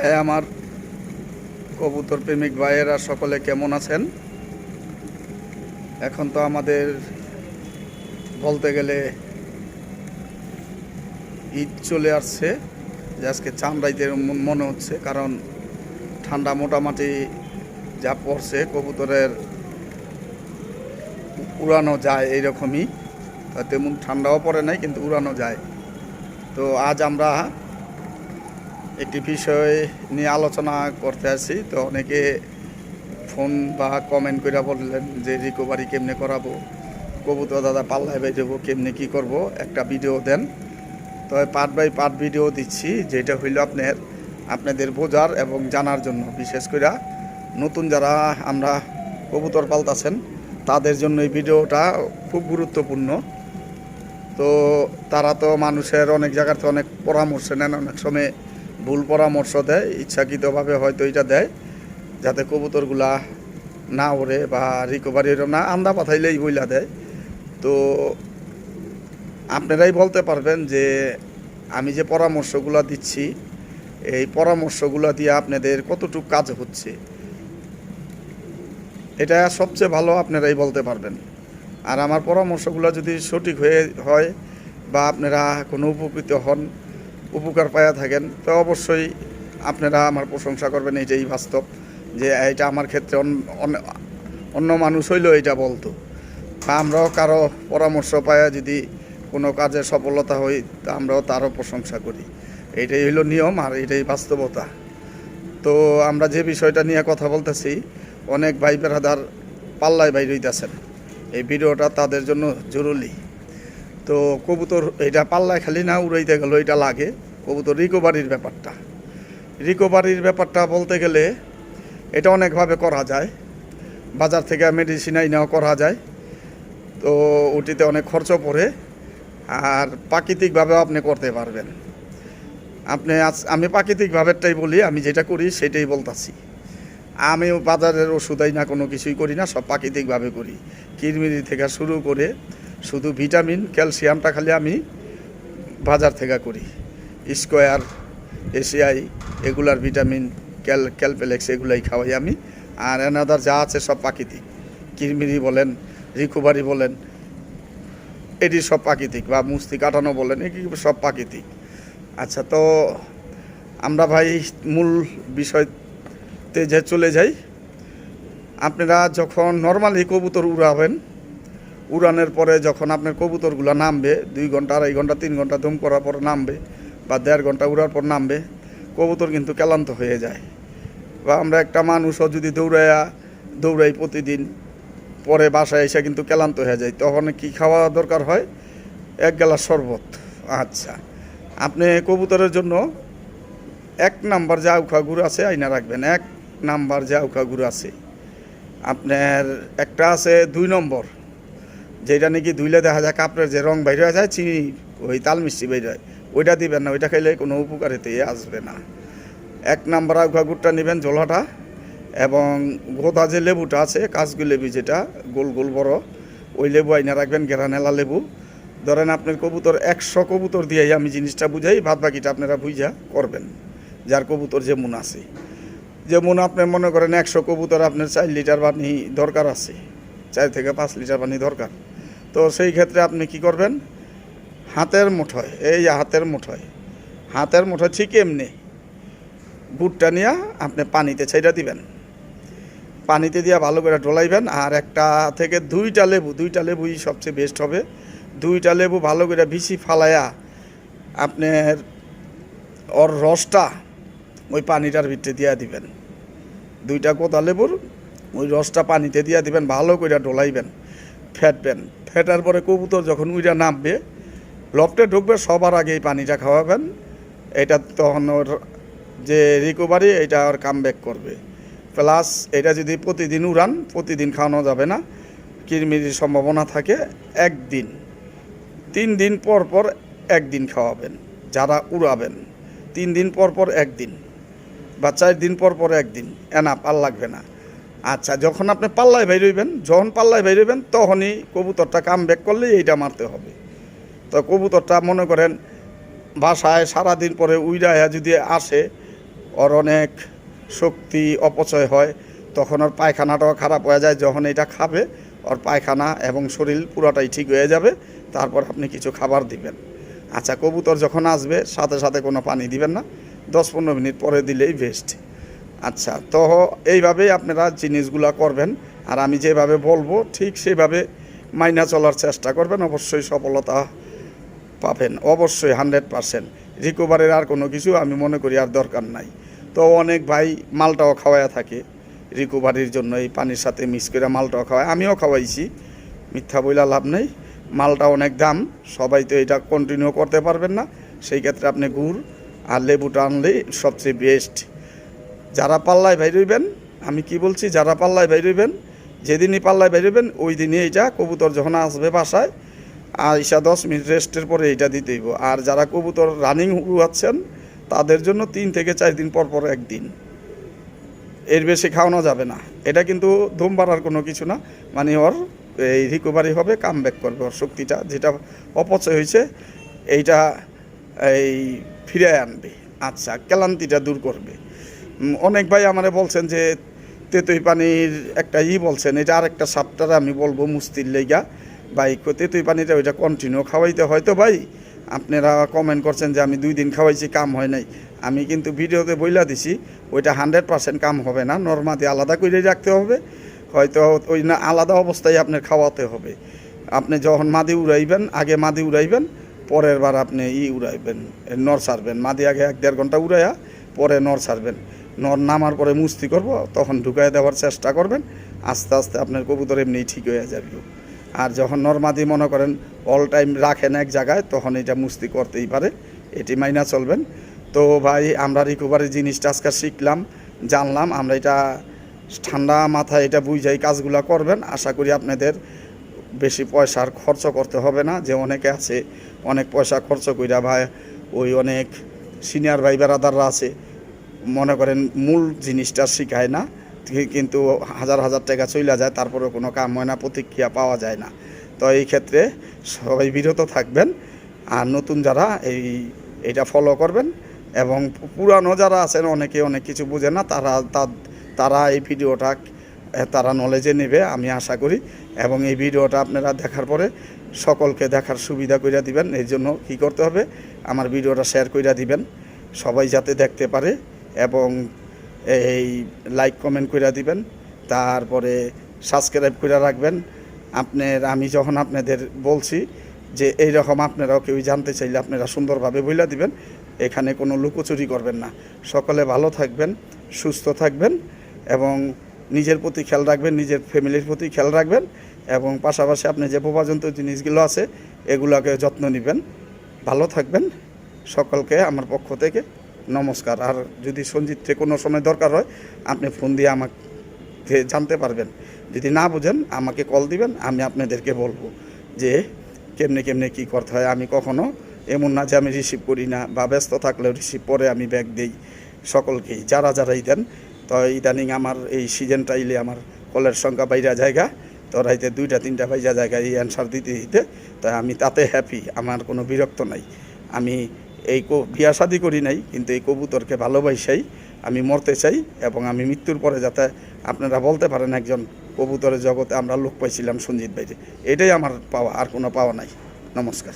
হ্যাঁ আমার কবুতর প্রেমিক ভাইয়েরা সকলে কেমন আছেন? এখন তো আমাদের বলতে গেলে ঈদ চলে আসছে, যে আজকে চামড়াইতে মনে হচ্ছে, কারণ ঠান্ডা মোটামুটি যা পড়ছে, কবুতরের উড়ানো যায় এইরকমই। তেমন ঠান্ডাও পড়ে নাই, কিন্তু উড়ানো যায়। তো আজ আমরা একটি বিষয় নিয়ে আলোচনা করতে আসি তো অনেকে ফোন বা কমেন্ট করে বললেন যে, রিকভারি কেমনে করাবো? কবুতর দাদা পাল্লায় বেজেবো কেমনে কি করব? একটা ভিডিও দেন। তো পার্ট বাই পার্ট ভিডিও দিচ্ছি, যেটা হইল আপনার, আপনাদের বোঝার এবং জানার জন্য। বিশেষ করে নতুন যারা আমরা কবুতর পালতাছেন, তাদের জন্য এই ভিডিওটা খুব গুরুত্বপূর্ণ। তো তারা তো মানুষের অনেক জায়গাতে অনেক পরামর্শ নেন, অনেক সময় ভুল পরামর্শ দেয়, ইচ্ছাকৃতভাবে হয়তো এটা দেয়, যাতে কবুতরগুলা না ওড়ে বা রিকভারি না আন্দা পাঠাইলেই বইলা দেয়। তো আপনারাই বলতে পারবেন যে আমি যে পরামর্শগুলো দিচ্ছি, এই পরামর্শগুলো দিয়ে আপনাদের কতটুকু কাজ হচ্ছে। এটা সবচেয়ে ভালো আপনারাই বলতে পারবেন। আর আমার পরামর্শগুলো যদি সঠিক হয়ে হয় বা আপনারা কোনো উপকৃত হন উপকার পায়া থাকেন, তো অবশ্যই আপনারা আমার প্রশংসা করবেন, এইটাই বাস্তব, যে এটা আমার ক্ষেত্রে অন- অন- অন্য মানুষ হইলেও এটা বলতো। আমরাও কারও পরামর্শ পায়া যদি কোনো কাজে সফলতা হই, তা আমরাও তারও প্রশংসা করি। এইটাই হইল নিয়ম আর এটাই বাস্তবতা। তো আমরা যে বিষয়টা নিয়ে কথা বলতেছি, অনেক ভাই বেড়াদার পাল্লায় বাইর হইতেছেন। এই ভিডিওটা তাদের জন্য জরুরি। তো কবুতর, এটা পাল্লায় খালি না উড়াইতে গেল এটা লাগে। কবুতর রিকভারির ব্যাপারটা। রিকভারির ব্যাপারটা বলতে গেলে এটা অনেকভাবে করা যায়। বাজার থেকে মেডিসিন আইনাও করা যায়। তো ওটিতে অনেক খরচ পড়ে। আর প্রাকৃতিকভাবেও আপনি করতে পারবেন। আপনি আজ, আমি প্রাকৃতিকভাবেটাই বলি, আমি যেটা করি সেটাই বলতাছি। আমি বাজারের ওষুধই না কোনো কিছুই করি না, সব প্রাকৃতিকভাবে করি। কিরমিরি থেকে শুরু করে শুধু ভিটামিন, ক্যালসিয়ামটা খালি আমি বাজার থেকে করি। স্কোয়ার এশিয়াই এগুলার ভিটামিন, ক্যাল, ক্যালপেলেক্স এগুলাই খাওয়াই আমি। আর এনাদার যা আছে সব প্রাকৃতিক। কিরমিরি বলেন, রিকোভারি বলেন, এটি সব প্রাকৃতিক বা মুস্তি কাটানো বলেন এগুলো সব প্রাকৃতিক। আচ্ছা তো আমরা ভাই মূল বিষয়তে যে চলে যাই, আপনারা যখন নর্মালি কবুতর উড়াবেন উড়ানের পরে যখন আপনার কবুতরগুলো নামবে, দুই ঘণ্টা, আড়াই ঘণ্টা, তিন ঘণ্টা ধুম করার পর নামবে বা দেড় ঘণ্টা উড়ার পর নামবে, কবুতর কিন্তু ক্লান্ত হয়ে যায়। বা আমরা একটা মানুষও যদি দৌড়াইয়া দৌড়াই প্রতিদিন, পরে বাসায় এসে কিন্তু ক্লান্ত হয়ে যায়। তখন কি খাওয়া দরকার হয়? এক গ্লাস শরবত। আচ্ছা আপনি কবুতরের জন্য এক নাম্বার যে আউখা গুড় আছে, আইনা রাখবেন। এক নাম্বার যে আউখা গুড় আছে। আপনার একটা আছে দুই নম্বর। যেটা নাকি ধুইলে দেখা যায় কাপড়ের যে রং বাইরে যায়, চিনি, ওই তাল মিষ্টি বাইরে হয়। ওইটা দিবেন না, ওইটা খাইলে কোনো উপকারিতে আসবে না। এক নাম্বার আউখা গুড়টা নেবেন জোলাটা এবং গোদা যে লেবুটা আছে কাজগু লেবু যেটা, গোল গোল বড়, ওই লেবু আইনা রাখবেন, গেরানেলা লেবু। ধরেন আপনার কবুতর একশো কবুতর দিয়েই আমি জিনিসটা বুঝাই ভাত বাকিটা আপনারা বুঝা করবেন, যার কবুতর যেমন আছে। যেমন আপনি মনে করেন একশো কবুতর আপনার চার লিটার পানি দরকার আছে, চার থেকে পাঁচ লিটার পানি দরকার। তো সেই ক্ষেত্রে আপনি কি করবেন? হাতের মুঠোয়, এই হাতের মুঠোয় হাতের মুঠোয় ঠিক এমনি গুড়টা নিয়ে আপনি পানিতে ছেড়ে দিবেন। পানিতে দিয়ে ভালো করে ডলাইবেন আর একটা থেকে দুইটা লেবু, দুইটা লেবুই সবচেয়ে বেস্ট হবে। দুইটা লেবু ভালো করে ভিসি ফালাইয়া আপনার ওর রসটা ওই পানিটার ভিতরে দিয়ে দিবেন। দুইটা কোতা লেবুর ওই রসটা পানিতে দিয়ে দিবেন, ভালো করে ডলাইবেন। ফেটবেন। ফেটার পরে কবুতর যখন উইরা নামবে, লফটে ঢুকবে, সবার আগে এই পানিটা খাওয়াবেন। এটা তখন ওর যে রিকভারি এটা আর কাম করবে। প্লাস এটা যদি প্রতিদিন উড়ান, প্রতিদিন খাওয়ানো যাবে না। কিরমিরির সম্ভাবনা থাকে একদিন। তিন দিন পর পর একদিন খাওয়াবেন, যারা উড়াবেন। তিন দিন পর পর একদিন বা চার দিন পর পর একদিন। এনাপ আর লাগবে না। আচ্ছা যখন আপনি পাল্লায় বেরোইবেন যখন পাল্লায় বেরোইবেন তখনই কবুতরটা কাম ব্যাক করলেই এইটা মারতে হবে। তো কবুতরটা মনে করেন বাসায় সারাদিন পরে উইরায়া যদি আসে, ওর অনেক শক্তি অপচয় হয়, তখন ওর পায়খানাটাও খারাপ হয়ে যায়। যখন এটা খাবে, ওর পায়খানা এবং শরীর পুরোটাই ঠিক হয়ে যাবে। তারপর আপনি কিছু খাবার দিবেন। আচ্ছা কবুতর যখন আসবে, সাথে সাথে কোনো পানি দিবেন না। দশ পনেরো মিনিট পরে দিলেই বেস্ট আচ্ছা তো এইভাবেই আপনারা জিনিসগুলো করবেন। আর আমি যেভাবে বলব, ঠিক সেভাবে মাইনা চলার চেষ্টা করবেন, অবশ্যই সফলতা পাবেন, অবশ্যই হান্ড্রেড পারসেন্ট। রিকভারির আর কোনো কিছু আমি মনে করি আর দরকার নাই। তো অনেক ভাই মালটাও খাওয়ায়া থাকে, রিকভারির জন্য এই পানির সাথে মিক্স করে মালটাও খাওয়ায়। আমিও খাওয়াইছি, মিথ্যা বইলা লাভ নেই। মালটা অনেক দাম, সবাই তো এটা কন্টিনিউ করতে পারবেন না। সেই ক্ষেত্রে আপনি গুড় আর লেবুটা আনলেই সবচেয়ে বেস্ট যারা পাল্লায় বাইর হইবেন, আমি কি বলছি, যারা পাল্লায় বাইর হইবেন, যেদিনই পাল্লায় বাইর হইবেন ওই দিনই এইটা কবুতর যখন আসবে বাসায়, আইসা দশ মিনিট রেস্টের পরে এইটা দিতেইব আর যারা কবুতর রানিং উড়াচ্ছেন তাদের জন্য তিন থেকে চার দিন পর পর একদিন। এর বেশি খাওয়ানো যাবে না। এটা কিন্তু ধুম বাড়ার কোনো কিছু না। মানে ওর এই রিকভারি হবে কাম ব্যাক করবে ওর শক্তিটা, যেটা অপচয় হয়েছে, এইটা এই ফিরে আনবে। আচ্ছা ক্লান্তিটা দূর করবে। অনেক ভাই আমারে বলছেন যে তেতুই পানির একটা ই বলছেন, এটা আরেকটা সাপটার আমি বলব মুস্তির লেগা ভাই তেতুই পানিটা ওইটা কন্টিনিউ খাওয়াইতে হয়তো ভাই, আপনারা কমেন্ট করছেন যে আমি দুই দিন খাওয়াইছি, কাম হয় নাই। আমি কিন্তু ভিডিওতে বইলা দিছি, ওইটা হান্ড্রেড পার্সেন্ট কাম হবে না। নর্মাদি আলাদা করে রাখতে হবে। হয়তো ওই না আলাদা অবস্থায় আপনার খাওয়াতে হবে। আপনি যখন মাদি উড়াইবেন, আগে মাদি উড়াইবেন, পরের বার আপনি ই উড়াইবেন নর ছাড়বেন মাদি আগে এক দেড় ঘণ্টা উড়াইয়া পরে নর নর নামার পরে মুস্তি করব, তখন ঢুকাই দেওয়ার চেষ্টা করবেন, আস্তে আস্তে আপনার কবুতর এমনি ঠিক হয়ে যাবে। আর যখন নর্মাদি মনে করেন অল টাইম রাখেন এক জায়গায়, তখন এটা মুস্তি করতেই পারে, এটি মাইনা চলবেন। তো ভাই, আমরা রিকভারি জিনিসটা আজকে শিখলাম, জানলাম, আমরা এটা ঠান্ডা মাথায় এটা বুঝাই কাজগুলো করবেন। আশা করি আপনাদের বেশি পয়সার খরচ করতে হবে না, যে অনেকে আছে, অনেক পয়সা খরচ কইরা ভাই, ওই অনেক সিনিয়র ভাই বেড়াদাররা আছে মনে করেন মূল জিনিসটা শিখায় না কিন্তু হাজার হাজার টাকা চলে যায় তারপরে কোনো কাম হয় না, প্রতিক্রিয়া পাওয়া যায় না। তো এই ক্ষেত্রে সবাই বিরত থাকবেন আর নতুন যারা এই, এটা ফলো করবেন এবং পুরানো যারা আছেন, অনেকে অনেক কিছু বুঝে না, তারা, তা- তারা এই ভিডিওটা, তারা নলেজে নেবে, আমি আশা করি। এবং এই ভিডিওটা আপনারা দেখার পরে সকলকে দেখার সুবিধা করে দিবেন, এই জন্য কী করতে হবে, আমার ভিডিওটা শেয়ার করে দিবেন। সবাই যাতে দেখতে পারে এবং এই লাইক কমেন্ট করে দিবেন। তারপরে সাবস্ক্রাইব করে রাখবেন। আপনার, আমি যখন আপনাদের বলছি যে এই রকম আপনারাও কেউ জানতে চাইলে আপনারা সুন্দরভাবে বইলা দিবেন। এখানে কোনো লুকোচুরি করবেন না। সকলে ভালো থাকবেন, সুস্থ থাকবেন এবং নিজের প্রতি খেয়াল রাখবেন, নিজের ফ্যামিলির প্রতি খেয়াল রাখবেন এবং পাশাপাশি আপনি যে প্রবাজন্ত জিনিসগুলো আছে, এগুলোকে যত্ন নেবেন। ভালো থাকবেন। সকলকে আমার পক্ষ থেকে নমস্কার। আর যদি সঞ্জিতকে কোনো সময় দরকার হয়, আপনি ফোন দিয়ে আমাকে জানতে পারবেন। যদি না বোঝেন, আমাকে কল দিবেন, আমি আপনাদেরকে বলব যে, কেমনে কেমনে কী করতে হয়। আমি কখনো এমন না যে আমি রিসিভ করি না বা ব্যস্ত থাকলেও রিসিভ পরে আমি ব্যাগ দিই সকলকেই। যারা যারাই দেন তো ইদানিং আমার এই সিজনটা ইলে আমার কলের সংখ্যা বাইরা জায়গা, তো রাইতে দুইটা, তিনটা বাইজা জায়গায় এই অ্যান্সার দিতে দিতে তাই আমি তাতে হ্যাপি আমার কোনো বিরক্ত নাই। আমি এই কো, বিয়া শাদি করি নাই, কিন্তু এই কবুতরকে ভালোবাসাই, আমি মরতে চাই এবং আমি মৃত্যুর পরে যাতে আপনারা বলতে পারেন একজন কবুতরের জগতে আমরা লোক পাইছিলাম সঞ্জিত বাইরে এটাই আমার পাওয়া, আর কোনো পাওয়া নাই। নমস্কার।